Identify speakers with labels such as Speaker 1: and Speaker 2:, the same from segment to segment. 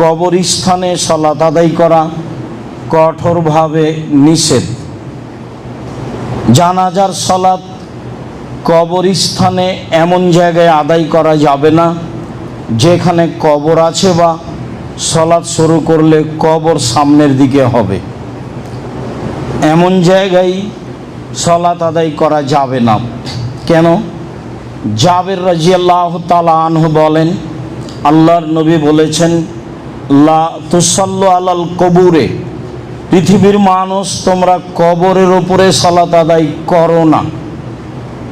Speaker 1: কবরস্থানে সলাত আদায় করা কঠোরভাবে নিষেধ। জানাজার সলাত কবরস্থানে এমন জায়গায় আদায় করা যাবে না, যেখানে কবর আছে বা সলাৎ শুরু করলে কবর সামনের দিকে হবে। এমন জায়গায় সলাৎ আদায় করা যাবে না। কেন? জাবের রাজিয়াল্লাহ তালা আনহু বলেন, আল্লাহর নবী বলেছেন লা আলাল কবুরে, পৃথিবীর মানুষ তোমরা কবরের উপরে সলাত আদায় করো না।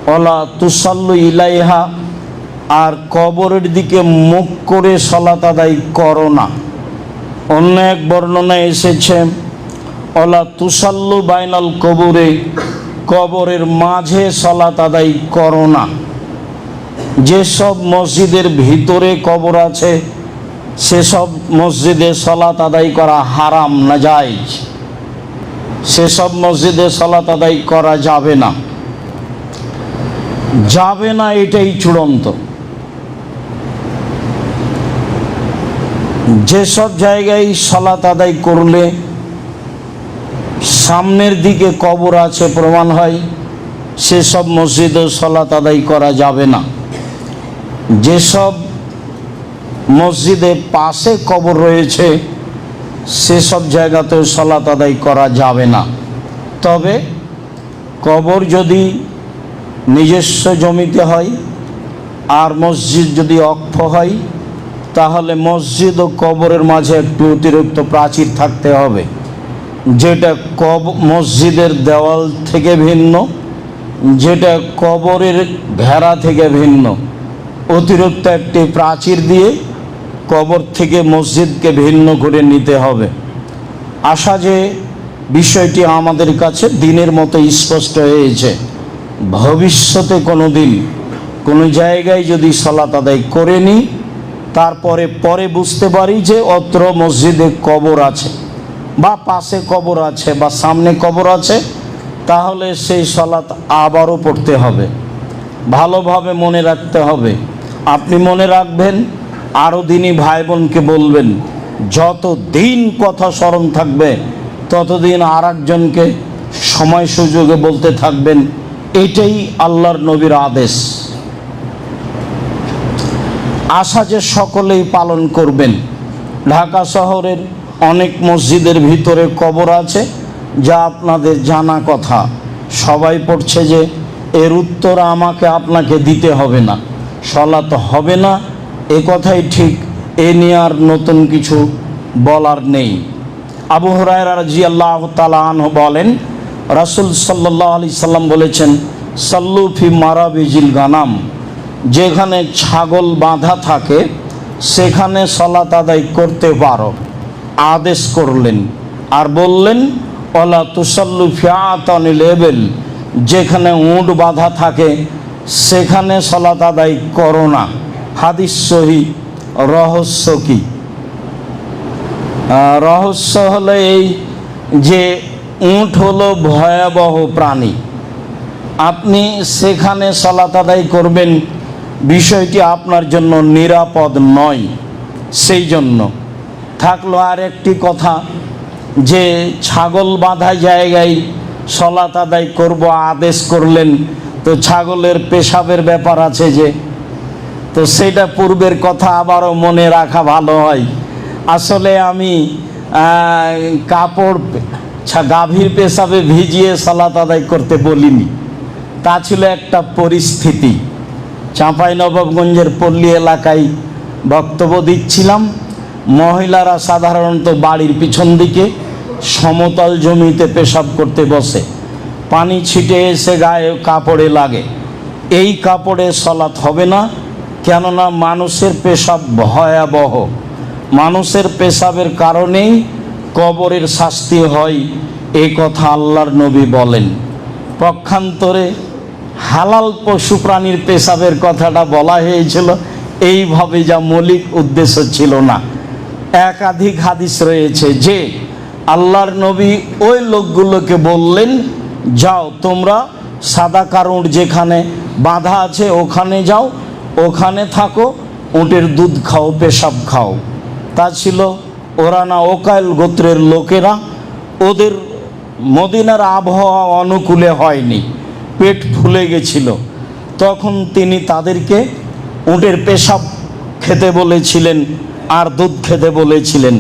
Speaker 1: অলা তুসল্লু ইলাইহা, আর কবরের দিকে মুখ করে সলাত আদায় করো না। অন্য এক বর্ণনায় এসেছে অলা তুসাল্লু বাইনাল কবরে, কবরের মাঝে সলাত আদায় করো না। যেসব মসজিদের ভিতরে কবর আছে সেসব মসজিদে সলাত আদায় করা হারাম না যায় সেসব মসজিদে সলাত আদায় করা যাবে না। যাবে না এটাই চূড়ান্ত। যেসব জায়গায় সলাত আদায় করলে সামনের দিকে কবর আছে প্রমাণ হয়, সেসব মসজিদে সলাত আদায় করা যাবে না। যেসব মসজিদে পাশে কবর রয়েছে, সেসব জায়গাতেও সলাত আদায় করা যাবে না। তবে কবর যদি নিজস্ব জমিতে হয় আর মসজিদ যদি অক্ষ হয়, তাহলে মসজিদ ও কবরের মাঝে একটু অতিরিক্ত প্রাচীর থাকতে হবে। যেটা কব, মসজিদের দেওয়াল থেকে ভিন্ন, যেটা কবরের ঘেরা থেকে ভিন্ন। অতিরিক্ত একটি প্রাচীর দিয়ে কবর থেকে মসজিদকে ভিন্ন করে নিতে হবে। আশা যে বিষয়টি আমাদের কাছে দিনের মতো স্পষ্ট হয়েছে। ভবিষ্যতে কোনো দিন কোনো জায়গায় যদি সলাত আদায় করে নিই, তারপরে পরে বুঝতে পারি যে অত্র মসজিদে কবর আছে বা পাশে কবর আছে বা সামনে কবর আছে, তাহলে সেই সলাত আবারও পড়তে হবে। ভালোভাবে মনে রাখতে হবে। আপনি মনে রাখবেন আরও দিনই ভাই বোনকে বলবেন, যত দিন কথা স্মরণ থাকবে, ততদিন আর একজনকে সময় সুযোগে বলতে থাকবেন, এটাই আল্লাহর নবীর আদেশ। আশা যে সকলেই পালন করবেন। ঢাকা শহরের অনেক মসজিদের ভিতরে কবর আছে, যা আপনাদের জানা কথা। সবাই পড়ছে যে, এর উত্তর আমাকে আপনাকে দিতে হবে না সলাত হবে না এ কথাই ঠিক, এ নিয়ে আর নতুন কিছু বলার নেই। আবু হরাই রাজি আল্লাহ তালাহ বলেন, রাসুল সাল্লাহ আলি সাল্লাম বলেছেন, সাল্লু ফি মারাবিজিল গানাম, যেখানে ছাগল বাঁধা থাকে, সেখানে সলাত আদায় করতে পারো। আদেশ করলেন। আর বললেন অলা তুসাল্লু লেবেল, যেখানে উঁট বাঁধা থাকে, সেখানে সলাত আদায় করো না। হাদিস সহি, রহস্য কি? রহস্য হলো এই যে উঁট হলো ভয়াবহ প্রাণী। আপনি সেখানে সলাত আদায় করবেন, বিষয়টি আপনার জন্য নিরাপদ নয়। সেই জন্য থাকল আর একটি কথা, যে ছাগল বাঁধা জায়গায় সলাত আদায় করব আদেশ করলেন, তো ছাগলের পেশাবের ব্যাপার আছে যে তো সেটা পূর্বের কথা আবারও মনে রাখা ভালো হয়। আসলে আমি কাপড় গাভীর পেশাবে ভিজিয়ে সালাত আদায় করতে বলিনি। তা ছিল একটা পরিস্থিতি। চাঁপাই নবাবগঞ্জের পল্লী এলাকায় বক্তব্য দিচ্ছিলাম। মহিলারা সাধারণত বাড়ির পিছন দিকে সমতল জমিতে পেশাব করতে বসে। পানি ছিটে এসে গায়ে কাপড়ে লাগে। এই কাপড়ে সলাৎ হবে না। কেননা মানুষের পেশাব ভয়াবহ। মানুষের পেশাবের কারণেই কবরের শাস্তি হয় এই কথা আল্লাহর নবী বলেন। পক্ষান্তরে হালাল পশু প্রাণীর পেশাবের কথাটা বলা হয়েছিল, এইভাবে যা মৌলিক উদ্দেশ্য ছিল না। একাধিক হাদিস রয়েছে যে, আল্লাহর নবী ওই লোকগুলোকে বললেন, যাও তোমরা সাদা কারণ যেখানে বাঁধা আছে ওখানে যাও ওখানে থাকো, উটের দুধ খাও, পেশাব খাও। তা ছিল ওরানা ওকাইল গোত্রের লোকেরা। ওদের মদিনার আবহাওয়া অনুকূলে হয়নি, পেট ফুলে গেছিল। তখন তিনি তাদেরকে উটের পেশাব খেতে বলেছিলেন আর দুধ খেতে বলেছিলেন,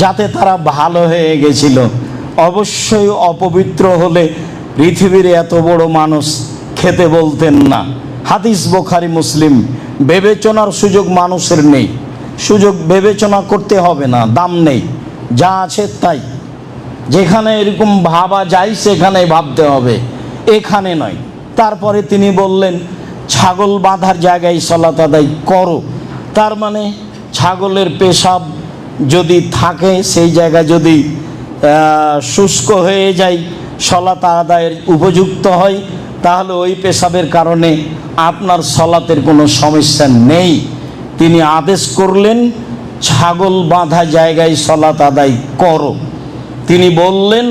Speaker 1: যাতে তারা ভালো হয়ে গেছিল। অবশ্যই অপবিত্র হলে পৃথিবীর এত বড় মানুষ খেতে বলতেন না। হাদিস বোখারি মুসলিম, বিবেচনার সুযোগ মানুষের নেই। সুযোগ বিবেচনা করতে হবে না, দাম নেই, যা আছে তাই। যেখানে এরকম ভাবা যায়, সেখানে ভাবতে হবে, এখানে নয়। তারপরে তিনি বললেন, ছাগল বাঁধার জায়গায় সলাত আদায় করো। তার মানে ছাগলের পেশাব যদি থাকে, সেই জায়গা যদি শুষ্ক হয়ে যায়, সলাত আদায়ের উপযুক্ত হয় তাহলে ওই পেশাবের কারণে আপনার সলাতের কোনো সমস্যা নেই। তিনি আদেশ করলেন, ছাগল বাঁধা জায়গায় সলাত আদায় করো। তিনি বললেন,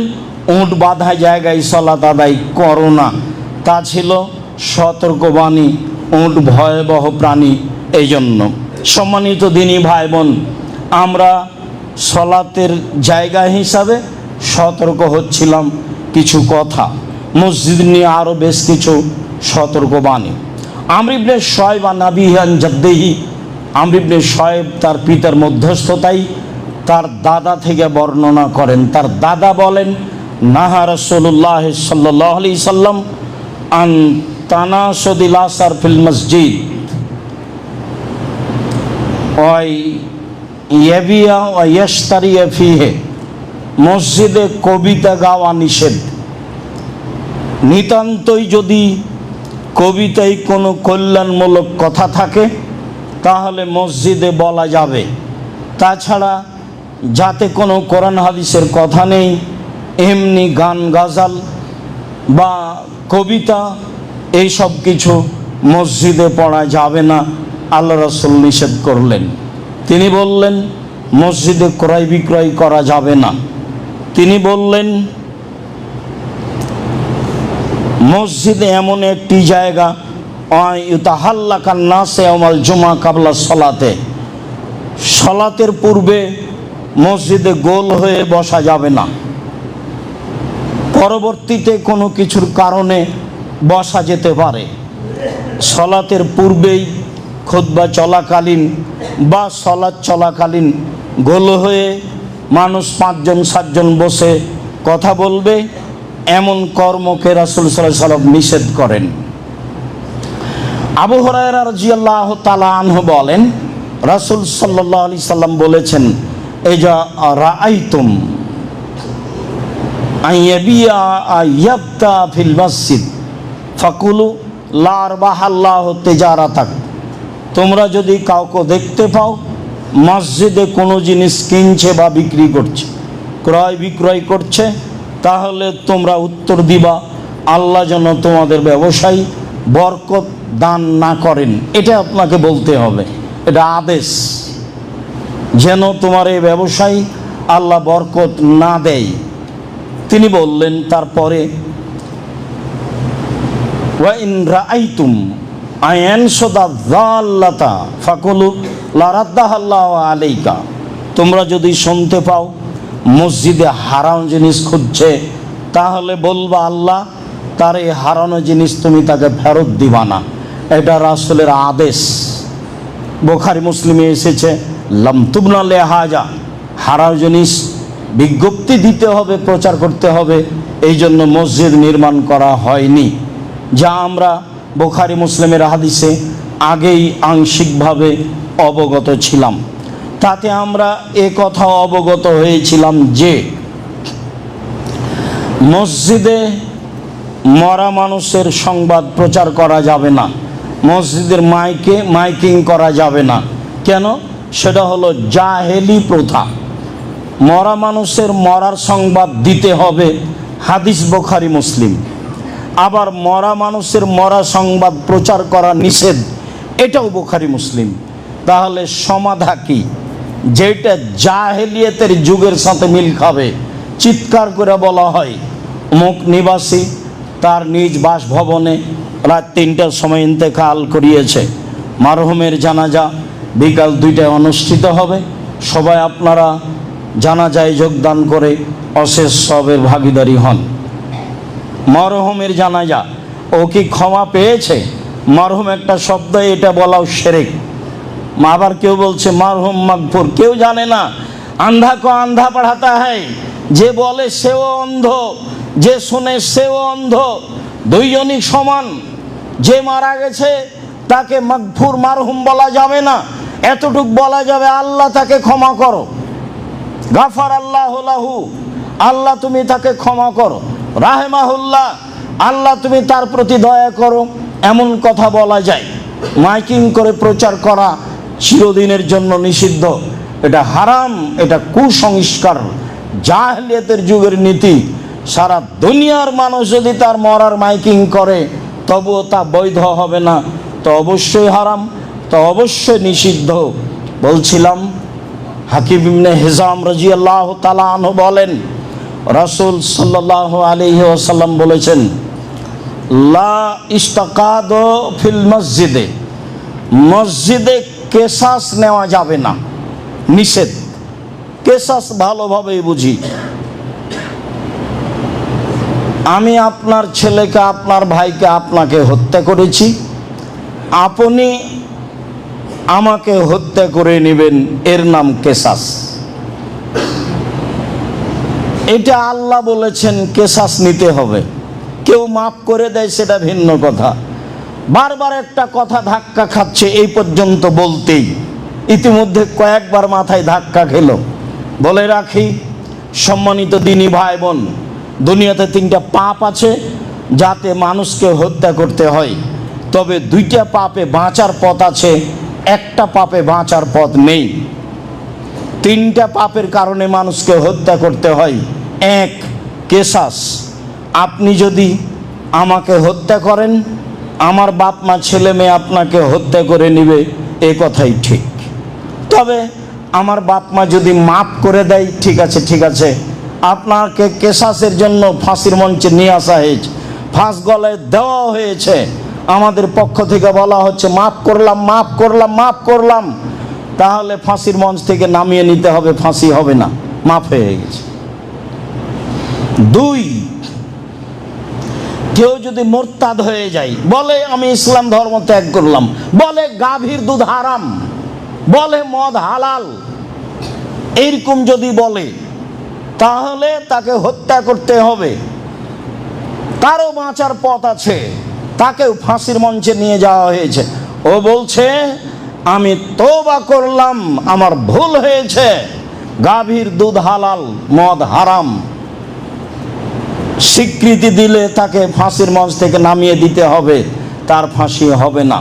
Speaker 1: উঁট বাঁধা জায়গায় সলাত আদায় করো না। তা ছিল সতর্কবাণী, উঁট ভয়াবহ প্রাণী এই জন্য সম্মানিত দিনী ভাই বোন আমরা সলাতের জায়গা হিসাবে সতর্ক হচ্ছিলাম কিছু কথা। মসজিদ নিয়ে আরও বেশ কিছু সতর্কবাণী। আমরিবনে শয়েব আর নাবিহান জদ্দেহি। আমরিবনে শয়েব তার পিতার মধ্যস্থতাই তার দাদা থেকে বর্ণনা করেন। তার দাদা বলেন, নাহা রসল্লাহ সাল্লাহ আলি সাল্লাম আন তানাসদিল আসার ফিল মসজিদ। ইয়াবিয়া ও ইয়াস্তারিয়া ফিহে। মসজিদে কবিতা গাওয়া নিষেধ। নিতান্তই যদি কবিতায় কোনো কল্যাণমূলক কথা থাকে, তাহলে মসজিদে বলা যাবে। তাছাড়া যাতে কোনো কোরআন হাদিসের কথা নেই, এমনি গান গাজাল বা কবিতা এই সব কিছু মসজিদে পড়া যাবে না, আল্লাহ রসুল নিষেধ করলেন। তিনি বললেন, মসজিদে ক্রয় বিক্রয় করা যাবে না। তিনি বললেন মসজিদে এমন একটি জায়গা ইউতাহাল্লা কান্নাসে আমাল জুমা কাবলা সলাতে। সলাতের পূর্বে মসজিদে গোল হয়ে বসা যাবে না। পরবর্তীতে কোনো কিছুর কারণে বসা যেতে পারে। সলাতের পূর্বেই খুতবা চলাকালীন বা সলাৎ চলাকালীন গোল হয়ে মানুষ পাঁচজন, সাতজন বসে কথা বলবে। এমন কর্মকে রাসুল সাল্লাহ সাল্লাম নিষেধ করেন। আবু হরায়রা রাজিয়াল্লাহ তালা আনহু বলেন, রাসুল সাল্লাহ আলি সাল্লাম বলেছেন এই যা রাআইতুম আইয়াবিয়া ফিল মসজিদ, ফাকুলু লার বাহাল্লাহ তেজারাতাক। তোমরা যদি কাউকে দেখতে পাও, মসজিদে কোনো জিনিস কিনছে বা বিক্রি করছে, ক্রয় বিক্রয় করছে তাহলে তোমরা উত্তর দিবা, আল্লাহ যেন তোমাদের ব্যবসায়ী বরকত দান না করেন। এটা আপনাকে বলতে হবে। এটা আদেশ। যেন তোমার এই ব্যবসায়ী আল্লাহ বরকত না দেয়। তিনি বললেন, তারপরে, ওয়াইন রাআইতুম ফাকুলু আলাইকা। তোমরা যদি শুনতে পাও মসজিদে হারানো জিনিস খুঁজছে, তাহলে বলবা আল্লাহ, তার এই হারানো জিনিস তুমি তাকে ফেরত দিবা না। এটা রাসুলের আদেশ। বোখারি মুসলিমে এসেছে লামতুবনা লেহাজা হারাও জিনিস বিজ্ঞপ্তি দিতে হবে, প্রচার করতে হবে, এই জন্য মসজিদ নির্মাণ করা হয়নি। যা আমরা বোখারি মুসলিমের হাদিসে আগেই আংশিকভাবে অবগত ছিলাম। তাতে আমরা এ কথা অবগত হয়েছিলাম যে, মসজিদে মরা মানুষের সংবাদ প্রচার করা যাবে না। মসজিদের মাইকে, মাইকিং করা যাবে না। কেন? সেটা হলো জাহেলি প্রথা। মরা মানুষের মরার সংবাদ দিতে হবে হাদিস বোখারি মুসলিম। আবার মরা মানুষের মরা সংবাদ প্রচার করা নিষেধ, এটাও বোখারি মুসলিম। তাহলে সমাধা কি? যেটা জাহেলিয়তের যুগের সাথে মিল খাবে। চিৎকার করে বলা হয় মুখ নিবাসী তার নিজ বাসভবনে রাত তিনটার সময় ইন্তেকাল করিয়েছে। মারহুমের জানাজা বিকাল দুইটায় অনুষ্ঠিত হবে। সবাই আপনারা জানা যায় যোগদান করে অশেষ সবের ভাগিদারি হন। মরহুমের জানাজা, ও কি ক্ষমা পেয়েছে? মরহুম একটা শব্দ এটা বলাও সেরেক। আবার কেউ বলছে, মারহুম মাগফুর। কেউ জানে না। আন্ধা কো আন্ধা পড়াতা হয় যে বলে সেও অন্ধ, যে শোনে সেও অন্ধ। দুইজনই সমান। যে মারা গেছে, তাকে মাগফুর, মারহুম বলা যাবে না। এতটুক বলা যাবে, আল্লাহ তাকে ক্ষমা করো। গাফার আল্লাহ লাহু। আল্লাহ তুমি তাকে ক্ষমা করো। রাহেমাহুল্লাহ, আল্লাহ তুমি তার প্রতি দয়া করো। এমন কথা বলা যায়। মাইকিং করে প্রচার করা চিরদিনের জন্য নিষিদ্ধ। এটা হারাম, এটা কুসংস্কার। জাহলিয়াতের যুগের নীতি। সারা দুনিয়ার মানুষ যদি তার মরার মাইকিং করে, তবুও তা বৈধ হবে না। তো অবশ্যই হারাম, তো অবশ্যই নিষিদ্ধ। বলছিলাম, হাকিম ইবনে হিজাম রাজি আল্লাহ তালাহ বলেন, রাসুল সাল্লাহ আলহি ওসাল্লাম বলেছেন, লা ইস্তাকাদ ফিল মসজিদে। মসজিদে কেসাস নেওয়া যাবে না। নিষেধ। কেসাস ভালোভাবেই বুঝি। আমি আপনার ছেলেকে, আপনার ভাইকে, আপনাকে হত্যা করেছি। আপনি আমাকে হত্যা করে নেবেন। এর নাম কেসাস এটা আল্লাহ বলেছেন কেসাস নিতে হবে। কেউ মাফ করে দেয়, সেটা ভিন্ন কথা। বারবার একটা কথা ধাক্কা খাচ্ছে, এই পর্যন্ত বলতেই। ইতিমধ্যে কয়েকবার মাথায় ধাক্কা খেল। বলে রাখি, সম্মানিত দিনী ভাই বোন দুনিয়াতে তিনটা পাপ আছে যাতে মানুষকে হত্যা করতে হয়। তবে দুইটা পাপে বাঁচার পথ আছে, একটা পাপে বাঁচার পথ নেই। তিনটা পাপের কারণে মানুষকে হত্যা করতে হয়। এক কেসাস আপনি যদি আমাকে হত্যা করেন আমার বাপ মা ছেলে মেয়ে আপনাকে হত্যা করে নিবে, এ কথাই ঠিক। তবে আমার বাপ মা যদি মাপ করে দেয়, ঠিক আছে ঠিক আছে। আপনাকে কেশাসের জন্য ফাঁসির মঞ্চে নিয়ে আসা হয়েছে। ফাঁস গলায় দেওয়া হয়েছে। আমাদের পক্ষ থেকে বলা হচ্ছে, মাফ করলাম মাফ করলাম মাফ করলাম। তাহলে ফাঁসির মঞ্চ থেকে নামিয়ে নিতে হবে, ফাঁসি হবে না। মাফ হয়ে গেছে। দুই কেউ যদি মোরতাদ হয়ে যায়, বলে আমি ইসলাম ধর্ম ত্যাগ করলাম, বলে গাভীর দুধ হারাম, বলে মদ হালাল এইরকম যদি বলে, তাহলে তাকে হত্যা করতে হবে। তারও বাঁচার পথ আছে, তাকেও ফাঁসির মঞ্চে নিয়ে যাওয়া হয়েছে। ও বলছে, আমি তোবা করলাম, আমার ভুল হয়েছে। গাভীর দুধ হালাল, মদ হারাম। স্বীকৃতি দিলে তাকে ফাঁসির মঞ্চ থেকে নামিয়ে দিতে হবে, তার ফাঁসি হবে না।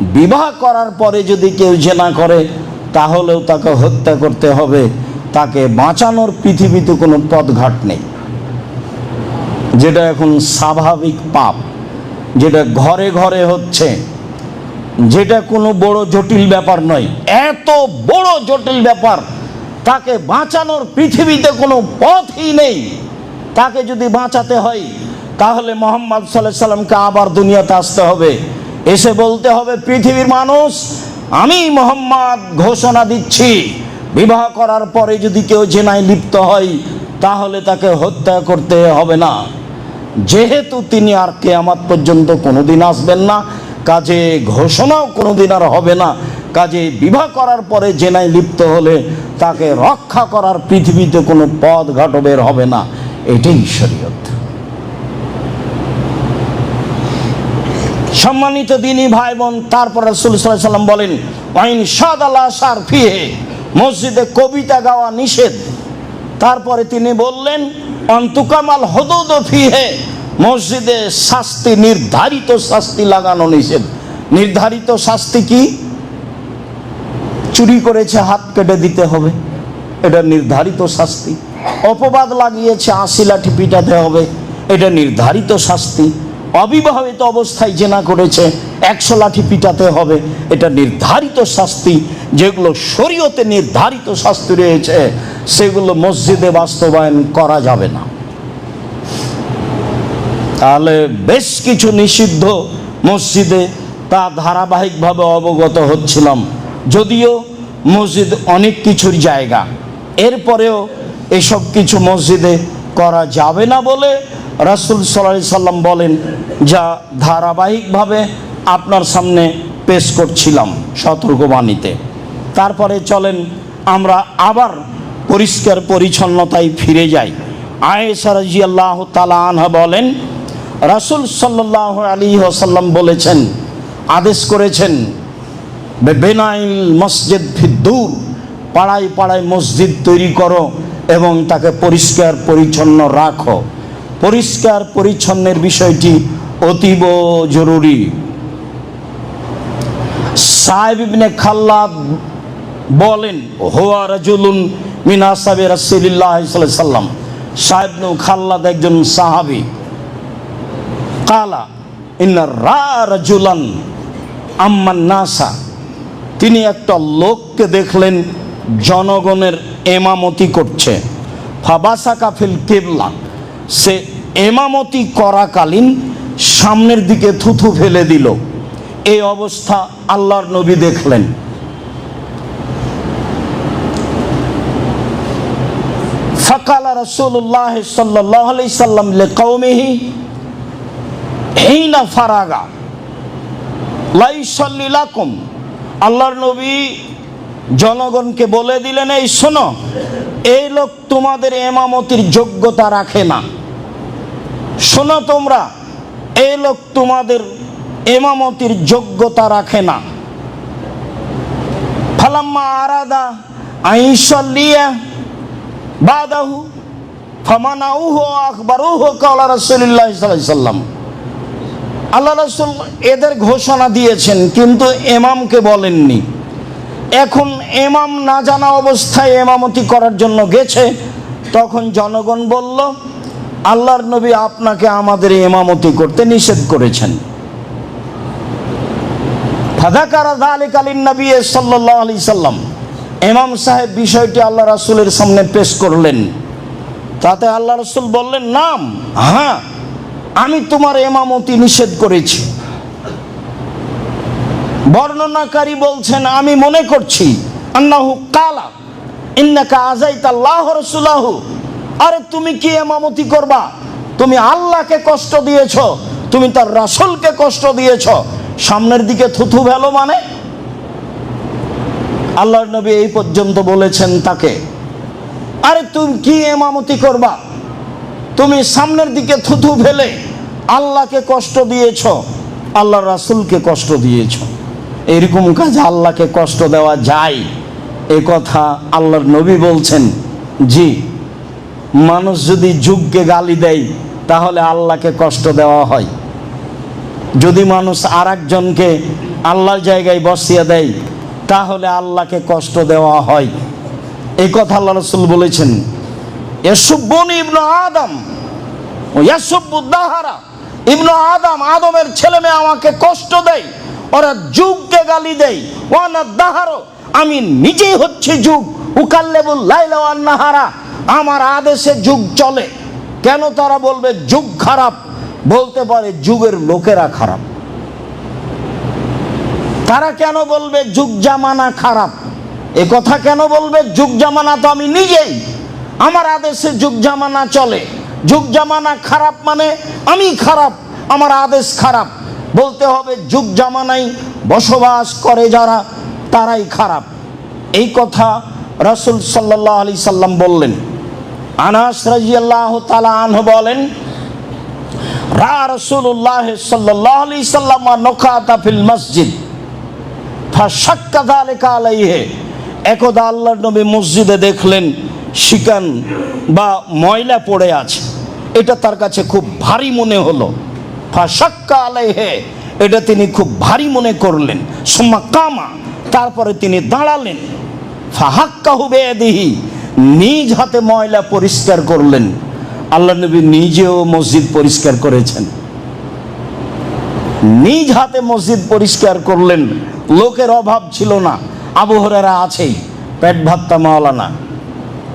Speaker 1: বিবাহ করার পরে যদি কেউ জেনা করে, তাহলেও তাকে হত্যা করতে হবে। তাকে বাঁচানোর পৃথিবীতে কোনো পথঘাট নেই। যেটা এখন স্বাভাবিক পাপ, যেটা ঘরে ঘরে হচ্ছে, যেটা কোনো বড় জটিল ব্যাপার নয়, এত বড় জটিল ব্যাপার, তাকে বাঁচানোর পৃথিবীতে কোনো পথই নেই। তাকে যদি বাঁচাতে হয়, তাহলে মোহাম্মদ সাল্লাহ সাল্লামকে আবার দুনিয়াতে আসতে হবে। এসে বলতে হবে, পৃথিবীর মানুষ, আমি মোহাম্মদ ঘোষণা দিচ্ছি। বিবাহ করার পরে যদি কেউ জেনায় লিপ্ত হয়, তাহলে তাকে হত্যা করতে হবে না। যেহেতু তিনি আর কেয়ামাত পর্যন্ত কোনোদিন আসবেন না, কাজে ঘোষণাও কোনোদিন আর হবে না। কাজে বিবাহ করার পরে জেনায় লিপ্ত হলে তাকে রক্ষা করার পৃথিবীতে কোনো পথ ঘাটবের হবে না। এটাই শরীয়ত। সম্মানিত দিনী ভাই বোন তারপর রসুল সাল্লাম বলেন, আইন সাদ আল্লাহ সার ফিহে মসজিদে কবিতা গাওয়া নিষেধ। তারপরে তিনি বললেন, অন্তুকামাল হদুদ ফিহে, মসজিদে শাস্তি, নির্ধারিত শাস্তি লাগানো নিষেধ। নির্ধারিত শাস্তি কি? চুরি করেছে, হাত কেটে দিতে হবে। এটা নির্ধারিত শাস্তি। অপবাদ লাগিয়েছে আশি লাঠি পিটাতে হবে। এটা নির্ধারিত শাস্তি। অবিবাহিত অবস্থায় জেনা করেছে, একশো লাঠি পিটাতে হবে। এটা নির্ধারিত শাস্তি। যেগুলো শরীয়তে নির্ধারিত শাস্তি রয়েছে, সেগুলো মসজিদে বাস্তবায়ন করা যাবে না। তাহলে বেশ কিছু নিষিদ্ধ মসজিদে তা ধারাবাহিকভাবে অবগত হচ্ছিলাম। যদিও মসজিদ অনেক কিছুর জায়গা। এরপরেও এসব কিছু মসজিদে করা যাবে না বলে রাসুল সাল্লাহ সাল্লাম বলেন, যা ধারাবাহিকভাবে আপনার সামনে পেশ করছিলাম সতর্কবাণীতে। তারপরে চলেন, আমরা আবার পরিষ্কার পরিচ্ছন্নতায় ফিরে যাই। আয়েশা রাজি আল্লাহ বলেন, রাসুল সাল্লাহ আলী ওসাল্লাম বলেছেন, আদেশ করেছেন বেনাইল মসজিদ ফিদ্দুর, পাড়ায় পাড়ায় মসজিদ তৈরি করো এবং তাকে পরিষ্কার পরিচ্ছন্ন রাখো। পরিষ্কার পরিচ্ছন্নের বিষয়টি অতীব জরুরি। সাহেব ইবনে বলেন, হোয়া রাজুলুন মিনা সাহেব রাসিল্লাহ সাল্লাম। সাহেব খাল্লাদ একজন সাহাবি। কালা, ইন্না রা রাজুলান আম্মান নাসা। তিনি একটা লোককে দেখলেন জনগণের এমামতি করছে। ফাবাসা কাফিল কেবলা। সে এমামতি করাকালীন সামনের দিকে থুথু ফেলে দিল। এই অবস্থা আল্লাহর নবী দেখলেন। ফকালা রসুল্লাহ সাল্লাহ সাল্লাম লে কৌমিহি হেইনা ফারাগা লাইসাল্লিলাকুম আল্লাহর নবী জনগণকে বলে দিলেন, এই শোনো, এই লোক তোমাদের এমামতির যোগ্যতা রাখে না। শোনো তোমরা, এই লোক তোমাদের এমামতির যোগ্যতা রাখে না। ফালাম্মা আরাদা আইসল্লিয়া বাদাহু ফামানাউহু আখবারুহু কালা সাল্লাম। আল্লাহ রসুল এদের ঘোষণা দিয়েছেন, কিন্তু এমামকে বলেননি। এখন এমাম না জানা অবস্থায় এমামতি করার জন্য গেছে, তখন জনগণ বলল, আল্লাহর নবী আপনাকে আমাদের এমামতি করতে নিষেধ করেছেন। সাল্লাম। এমাম সাহেব বিষয়টি আল্লাহ রাসুলের সামনে পেশ করলেন। তাতে আল্লাহ রসুল বললেন, নাম হ্যাঁ আমি তোমার এমামতি নিষেধ করেছি। বর্ণনাকারী বলছেন, আমি মনে করছি, আন্নাহু কালা, ইন্নাকা আজাইত আল্লাহ রসুলাহু। আরে তুমি কি এমামতি করবা? তুমি আল্লাহকে কষ্ট দিয়েছ, তুমি তার রাসূলকে কষ্ট দিয়েছ। সামনের দিকে থুথু ভেলো মানে? আল্লাহর নবী এই পর্যন্ত বলেছেন তাকে, আরে তুমি কি এমামতি করবা? তুমি সামনের দিকে থুথু ফেলে আল্লাহকে কষ্ট দিয়েছ আল্লাহ রাসুলকে কষ্ট দিয়েছ। এরকম কাজ আল্লাহকে কষ্ট দেওয়া যায়? এ কথা আল্লাহর নবী বলছেন, জি, মানুষ যদি যুগকে গালি দেয়, তাহলে আল্লাহকে কষ্ট দেওয়া হয়। যদি মানুষ আর একজনকে আল্লাহর জায়গায় বসিয়ে দেয়, তাহলে আল্লাহকে কষ্ট দেওয়া হয়। এই কথা আল্লাহ রসুল বলেছেন আদম ইবনু আদম, আদমের ছেলে মেয়ে আমাকে কষ্ট দেয় ওরা যুগকে গালি দেয়। ওয়ানা দাহারো, আমি নিজেই হচ্ছে যুগ। উকাল্লেবুল লাইলা ওয়ান নাহারা, আমার আদেশে যুগ চলে। কেন তারা বলবে যুগ খারাপ? বলতে পারে যুগের লোকেরা খারাপ। তারা কেন বলবে যুগ জামানা খারাপ? এ কথা কেন বলবে? যুগ জামানা তো আমি নিজেই। আমার আদেশে যুগ জামানা চলে। যুগ জামানা খারাপ মানে আমি খারাপ, আমার আদেশ খারাপ। বলতে হবে, যুগ জামানায় বসবাস করে যারা, তারাই খারাপ। এই কথা রাসুল সাল্লাহ আলি সাল্লাম বললেন। আনাস রাজিয়াল্লাহ তালা আনহ বলেন, রা রসুল্লাহ সাল্লাহ আলি সাল্লাম নখাতা ফিল মসজিদ। একদা আল্লাহর নবী মসজিদে দেখলেন, শিকান বা ময়লা পড়ে আছে। এটা তার কাছে খুব ভারী মনে হলো। ফাশাক্কা আলাইহে, এটা তিনি খুব ভারী মনে করলেন। সুম্মা কামা, তারপরে তিনি দাঁড়ালেন। ফাহাক্কা হুবে দিহি নিজ হাতে ময়লা পরিষ্কার করলেন। আল্লাহ নবী নিজেও মসজিদ পরিষ্কার করেছেন। নিজ হাতে মসজিদ পরিষ্কার করলেন। লোকের অভাব ছিল না। আবহরেরা আছেই, পেট ভাত্তা মাওলানা।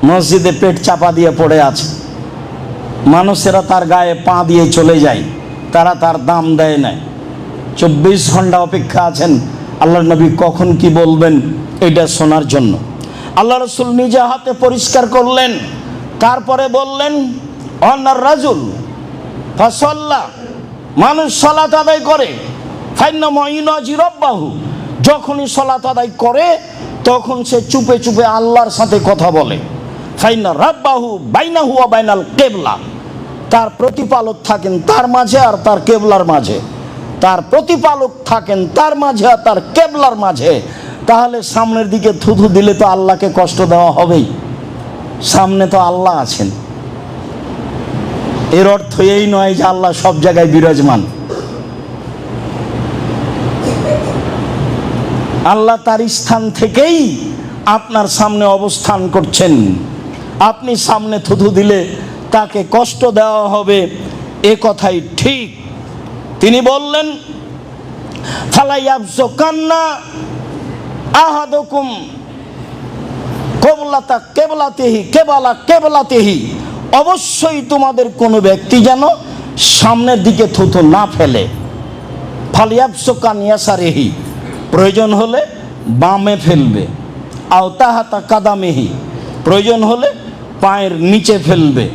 Speaker 1: মসজিদে পেট চাপা দিয়ে পড়ে আছে। মানুষেরা তার গায়ে পা দিয়ে চলে যায়। তারা তার দাম দেয় নাই। চব্বিশ ঘণ্টা অপেক্ষা আছেন। আল্লাহ নবী কখন কি বলবেন এটা শোনার জন্য। আল্লাহ রসুল নিজে হাতে পরিষ্কার করলেন। তারপরে বললেন অন্নার রাজুল, ফসল্লা, মানুষ সলাত আদায় করে। ফাইনাজিরব্বাহু যখনই সলাত আদায় করে, তখন সে চুপে চুপে আল্লাহর সাথে কথা বলে। ফাইনা রাব্বাহু বাইনা হুয়া বাইনাল কেবলা তার প্রতিপালক থাকেন তার মাঝে আর তার কেবলার মাঝে। তার প্রতিপালক থাকেন তার মাঝে আর তার কেবলার মাঝে। তাহলে সামনের দিকে থুথু দিলে তো আল্লাহকে কষ্ট দেওয়া হবেই। সামনে তো আল্লাহ আছেন। এর অর্থ এই নয় যে আল্লাহ সব জায়গায় বিরাজমান। আল্লাহ তার স্থান থেকেই আপনার সামনে অবস্থান করছেন। আপনি সামনে থুথু দিলে তাকে কষ্ট দেওয়া হবে, এ কথাই ঠিক। তিনি বললেন ফালাইয়াবজো কান্না আহাদকুম কবলাতা কেবলাতেহি, কেবলা কেবলাতেহি। অবশ্যই তোমাদের কোনো ব্যক্তি যেন সামনের দিকে থুথু না ফেলে। ফালিয়াবসো কানিয়াসারেহি, প্রয়োজন হলে বামে ফেলবে। আওতাহাতা কাদামেহি, প্রয়োজন হলে পায়ের নিচে ফেলবে।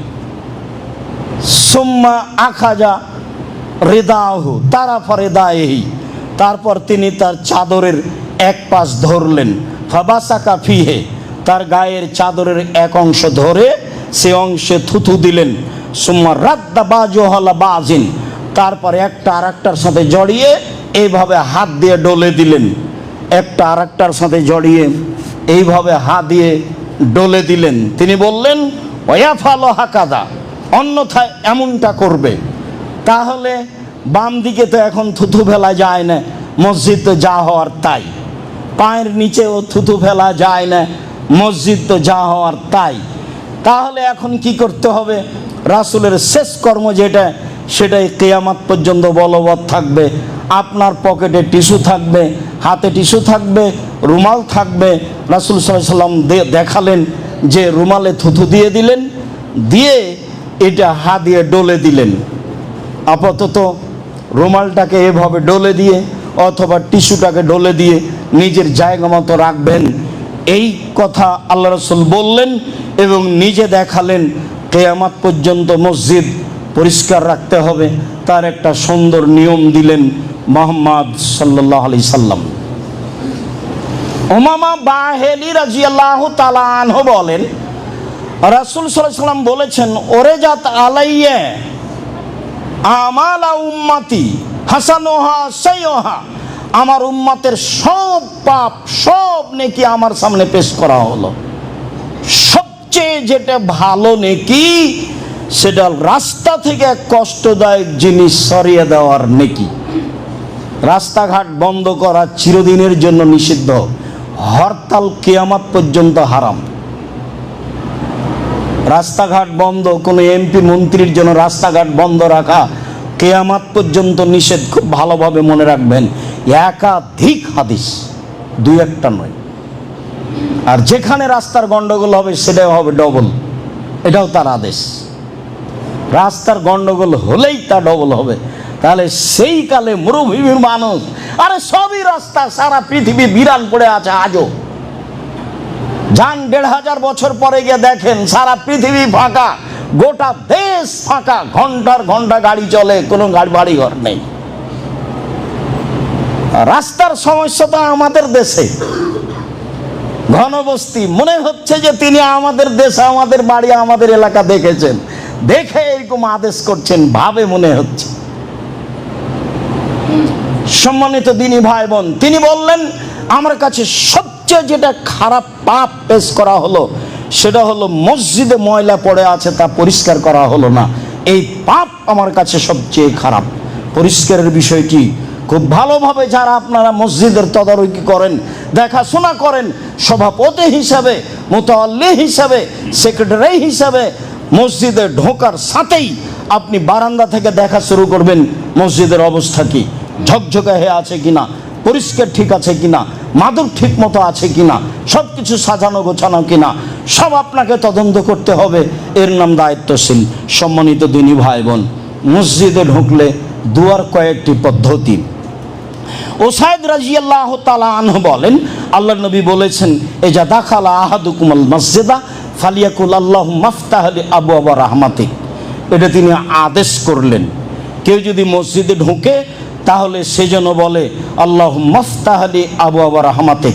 Speaker 1: সুম্মা আখাজা রেদাহু তারা ফরেদাহি তারপর তিনি তার চাদরের এক পাশ ধরলেন। ফাবাসাকা ফিহে, তার গায়ের চাদরের এক অংশ ধরে সে অংশে থুথু দিলেন। সুম্মা রাদ্দা বাজোহলা বাজিন, তারপর একটা আর একটার সাথে জড়িয়ে এইভাবে হাত দিয়ে ডলে দিলেন। একটা আর একটার সাথে জড়িয়ে এইভাবে হাত দিয়ে ডলে দিলেন। তিনি বললেন ওয়াফালো হাকাদা। অন্যথায় এমনটা করবে। তাহলে বাম দিকে তো এখন থুথু ফেলা যায় না, মসজিদ তো যা হওয়ার তাই। পায়ের নিচেও থুথু ফেলা যায় না, মসজিদ তো যা হওয়ার তাই। তাহলে এখন কি করতে হবে? রাসুলের শেষ কর্ম যেটা, সেটাই কেয়ামাত পর্যন্ত বলবৎ থাকবে। আপনার পকেটে টিস্যু থাকবে, হাতে টিস্যু থাকবে, রুমাল থাকবে। রাসুল সাল্লাম দেখালেন যে রুমালে থুথু দিয়ে দিলেন। দিয়ে এটা হা দিয়ে ডলে দিলেন। আপাতত রুমালটাকে এভাবে ডলে দিয়ে অথবা টিস্যুটাকে ডলে দিয়ে নিজের জায়গা মতো রাখবেন। এই কথা আল্লাহ রসুল বললেন এবং নিজে দেখালেন, কেয়ামাত পর্যন্ত মসজিদ পরিষ্কার রাখতে হবে। তার একটা সুন্দর নিয়ম দিলেন মোহাম্মদ সাল্লাহ আলি সাল্লাম। ওমামা বাহেলি রাজিয়াল্লাহ তালানহ বলেন রাসুল সাল্লাম বলেছেন, ওরে জাত আলাইয়ে, আমালা উম্মাতি, হাসানোহা সাইওহা আমার উম্মাতের সব পাপ, সব নেকি আমার সামনে পেশ করা হলো। সবচেয়ে যেটা ভালো নেকি, সেটা রাস্তা থেকে কষ্টদায়ক জিনিস সরিয়ে দেওয়ার নেকি। রাস্তাঘাট বন্ধ করা চিরদিনের জন্য নিষিদ্ধ। হরতাল কেয়ামাত পর্যন্ত হারাম। রাস্তাঘাট বন্ধ, কোনো এমপি মন্ত্রীর জন্য রাস্তাঘাট বন্ধ রাখা, কেয়ামাত পর্যন্ত নিষেধ খুব ভালোভাবে মনে রাখবেন। একাধিক হাদিস, দুই একটা নয়। আর যেখানে রাস্তার গন্ডগোল হবে, সেটাও হবে ডবল এটাও তার আদেশ। রাস্তার গন্ডগোল হলেই তা ডবল হবে। তাহলে সেই কালে মরুভূমির মানুষ, আরে সবই রাস্তা, সারা পৃথিবী বিরান পড়ে আছে আজও। যান দেড় হাজার বছর পরে গিয়ে দেখেন সারা পৃথিবী ফাঁকা, গোটা দেশ ফাঁকা, ঘণ্টার ঘণ্টা গাড়ি চলে, কোনো গাড়ি বাড়ি ঘর নেই। রাস্তার সমস্যা তো আমাদের দেশে। ঘনবস্তি, মনে হচ্ছে যে তিনি আমাদের দেশে, আমাদের বাড়ি, আমাদের এলাকা দেখেছেন। দেখে এরকম আদেশ করছেন, ভাবে মনে হচ্ছে। সম্মানিত দিনী ভাই বোন, তিনি বললেন, আমার কাছে সবচেয়ে যেটা খারাপ পাপ পেশ করা হলো, সেটা হলো মসজিদে ময়লা পড়ে আছে তা পরিষ্কার করা হলো না। এই পাপ আমার কাছে সবচেয়ে খারাপ। পরিষ্কারের বিষয়টি খুব ভালোভাবে যারা আপনারা মসজিদের তদারকি করেন, দেখাশোনা করেন, সভাপতি হিসাবে, মোতাল্লি হিসাবে, সেক্রেটারি হিসাবে মসজিদে ঢোকার সাথেই আপনি বারান্দা থেকে দেখা শুরু করবেন মসজিদের অবস্থা কি? ঝকঝকে হয়ে আছে কিনা? পরিষ্কার ঠিক আছে কিনা? মাদুর ঠিক মতো আছে কিনা? সব কিছু সাজানো গোছানো কিনা? সব আপনাকে তদন্ত করতে হবে। এর নাম দায়িত্বশীল, সম্মানিত দিনী ভাই বোন মসজিদে ঢুকলে দুয়ার কয়েকটি পদ্ধতি। ওসায়দ রাজিয়াল্লাহ তালা আনহ বলেন আল্লাহ নবী বলেছেন এ যা দাখালা আহাদুকুমাল মসজিদা, ফালিয়াকুল আল্লাহ মাফতাহলি আবু আবা রহমাতে এটা তিনি আদেশ করলেন। কেউ যদি মসজিদে ঢোকে তাহলে সেজন্য বলে আল্লাহ মস্তাহালি আবু আবার রহমাতে